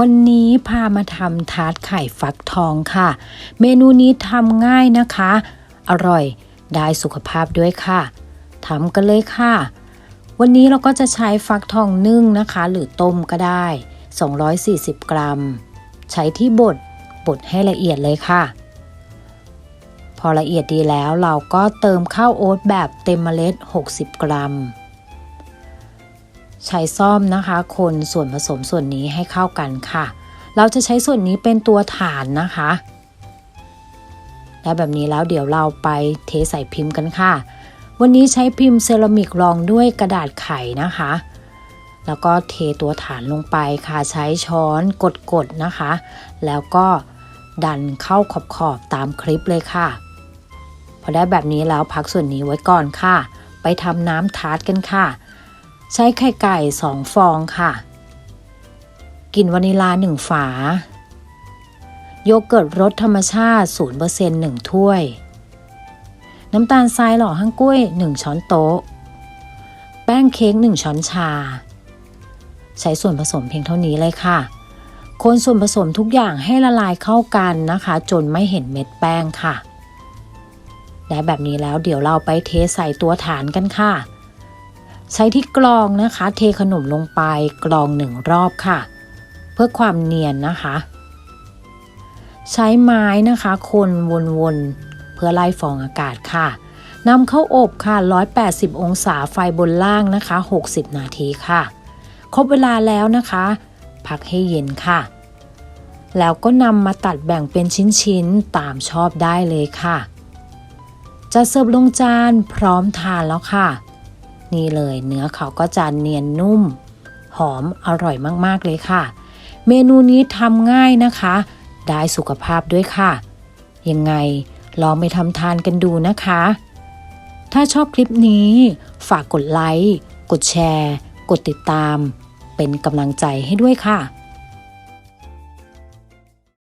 วันนี้พามาทำทาร์ตไข่ฟักทองค่ะ เมนูนี้ทำง่ายนะคะ อร่อยได้สุขภาพด้วยค่ะทำกันเลยค่ะ วันนี้เราก็จะใช้ฟักทองนึ่งนะคะ หรือต้มก็ได้ 240 กรัม ใช้ที่บดบดให้ละเอียดเลยค่ะ พอละเอียดดีแล้วเราก็เติมข้าวโอ๊ตแบบเต็มเมล็ด 60 กรัม ใช้ซ่อมนะคะคนส่วนผสมส่วนนี้ให้เข้ากันค่ะ เราจะใช้ส่วนนี้เป็นตัวฐานนะคะ และแบบนี้แล้วเดี๋ยวเราไปเทใส่พิมพ์กันค่ะ วันนี้ใช้พิมพ์เซรามิกรองด้วยกระดาษไขนะคะ แล้วก็เทตัวฐานลงไปค่ะใช้ช้อนกดๆนะคะ แล้วก็ดันเข้าขอบๆตามคลิปเลยค่ะ พอได้แบบนี้แล้วพักส่วนนี้ไว้ก่อนค่ะ ไปทำน้ำทาร์ตกันค่ะ ใช้ไข่ไก่ 2 ฟองค่ะกลิ่นวานิลา 1 ฝา โยเกิร์ตรสธรรมชาติ 0% 1 ถ้วย น้ำตาลทรายหล่อห้างกล้วย 1 ช้อนโต๊ะ แป้งเค้ก 1 ช้อนชา ใช้ส่วนผสมเพียงเท่านี้เลยค่ะ คนส่วนผสมทุกอย่างให้ละลายเข้ากันนะคะ จนไม่เห็นเม็ดแป้งค่ะ ได้แบบนี้แล้วเดี๋ยวเราไปเทใส่ตัวฐานกันค่ะ ใช้ที่กรองนะคะ เทขนมลงไปกรองหนึ่งรอบค่ะ เพื่อความเนียนนะคะ ใช้ไม้นะคะ คนวนๆเพื่อไล่ฟองอากาศค่ะนำเข้าอบค่ะ 180 องศาไฟบนล่างนะคะ 60 นาทีค่ะ ครบเวลาแล้วนะคะ พักให้เย็นค่ะ แล้วก็นำมาตัดแบ่งเป็นชิ้นๆ ตามชอบได้เลยค่ะ จะเสิร์ฟลงจานพร้อมทานแล้วค่ะ นี่เลย เนื้อเขาก็จะเนียนนุ่ม หอมอร่อยมากๆเลยค่ะ เมนูนี้ทำง่ายนะคะ ได้สุขภาพด้วยค่ะ ยังไงลองไปทำทานกันดูนะคะ ถ้าชอบคลิปนี้ ฝากกดไลค์ กดแชร์ กดติดตาม เป็นกำลังใจให้ด้วยค่ะ